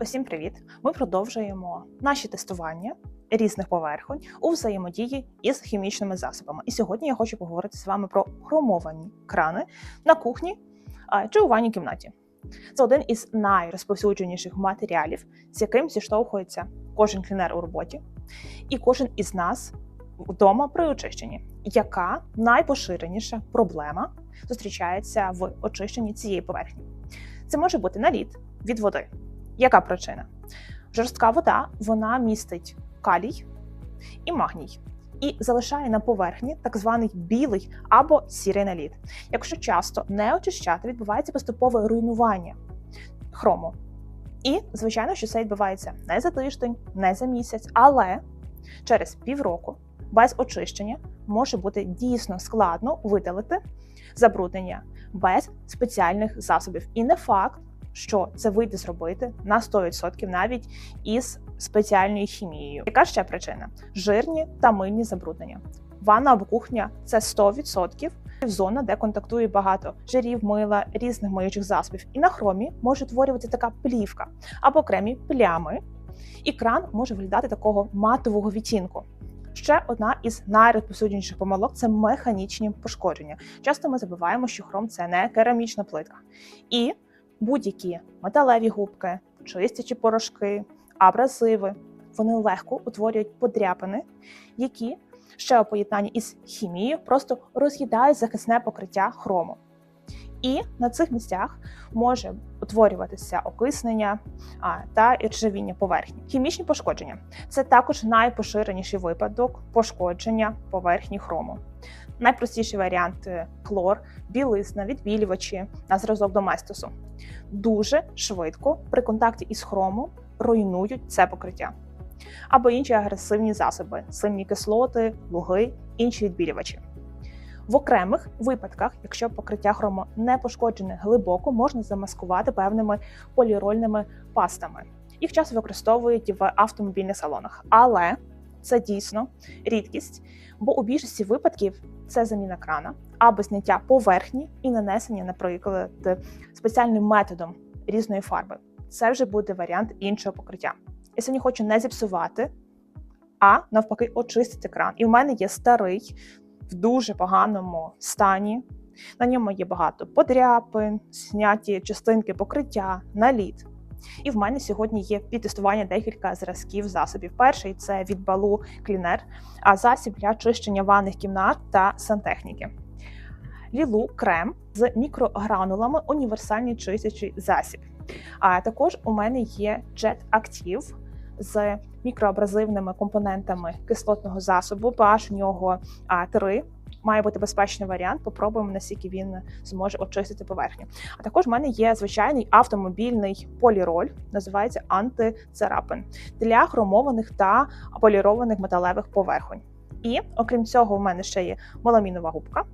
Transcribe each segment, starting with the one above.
Усім привіт! Ми продовжуємо наші тестування різних поверхонь у взаємодії із хімічними засобами. І сьогодні я хочу поговорити з вами про хромовані крани на кухні чи у ванній кімнаті. Це один із найрозповсюдженіших матеріалів, з яким зіштовхується кожен клінер у роботі, і кожен із нас вдома при очищенні. Яка найпоширеніша проблема зустрічається в очищенні цієї поверхні? Це може бути наліт від води. Яка причина? Жорстка вода вона містить калій і магній. І залишає на поверхні так званий білий або сірий наліт. Якщо часто не очищати, відбувається поступове руйнування хрому. І, звичайно, що це відбувається не за тиждень, не за місяць, але через півроку без очищення може бути дійсно складно видалити забруднення без спеціальних засобів. І не факт, що це вийде зробити на 100% навіть із спеціальною хімією. Яка ще причина? Жирні та мильні забруднення. Ванна або кухня це 100% зона, де контактує багато жирів, мила, різних миючих засобів. І на хромі може утворюватися така плівка або окремі плями, і кран може виглядати такого матового відтінку. Ще одна із найрозповсюдженіших помилок це механічні пошкодження. Часто ми забуваємо, що хром це не керамічна плитка. І будь-які металеві губки, чистячі порошки, абразиви, вони легко утворюють подряпини, які ще у поєднанні із хімією просто роз'їдають захисне покриття хрому. І на цих місцях може утворюватися окиснення та іржавіння поверхні. Хімічні пошкодження це також найпоширеніший випадок пошкодження поверхні хрому. Найпростіший варіант клор, білизна, відбілювачі на зразок доместосу. Дуже швидко при контакті із хромом руйнують це покриття. Або інші агресивні засоби, сильні кислоти, луги, інші відбілювачі. В окремих випадках, якщо покриття хрому не пошкоджене глибоко, можна замаскувати певними полірольними пастами. Їх часто використовують в автомобільних салонах, але це дійсно рідкість, бо у більшості випадків це заміна крана або зняття поверхні і нанесення, наприклад, спеціальним методом різної фарби. Це вже буде варіант іншого покриття. Я сьогодні хочу не зіпсувати, а навпаки, очистити кран. І в мене є старий в дуже поганому стані. На ньому є багато подряпин, зняті частинки покриття, наліт. І в мене сьогодні є підтестування декілька зразків засобів. Перший це від балу клінер, а засіб для чищення ванних кімнат та сантехніки. Лілу крем з мікрогранулами універсальний чистячий засіб. А також у мене є Jet Active з мікроабразивними компонентами кислотного засобу. pH у нього 3. Має бути безпечний варіант. Попробуємо, наскільки він зможе очистити поверхню. А також в мене є звичайний автомобільний поліроль, називається антицарапин для хромованих та полірованих металевих поверхонь. І окрім цього, у мене ще є меламінова губка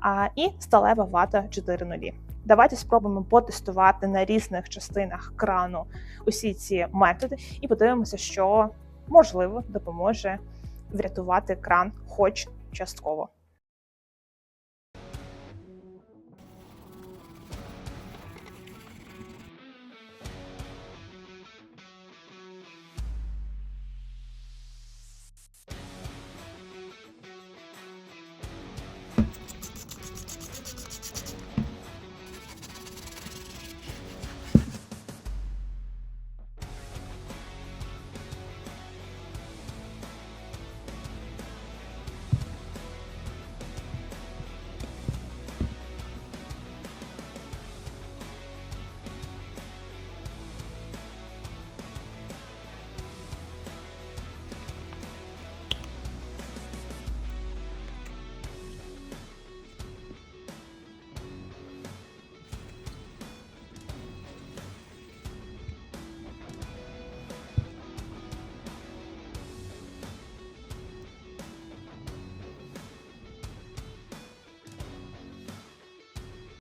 а, і сталева вата 4.0. Давайте спробуємо потестувати на різних частинах крану усі ці методи, і подивимося, що можливо допоможе врятувати кран, хоч частково.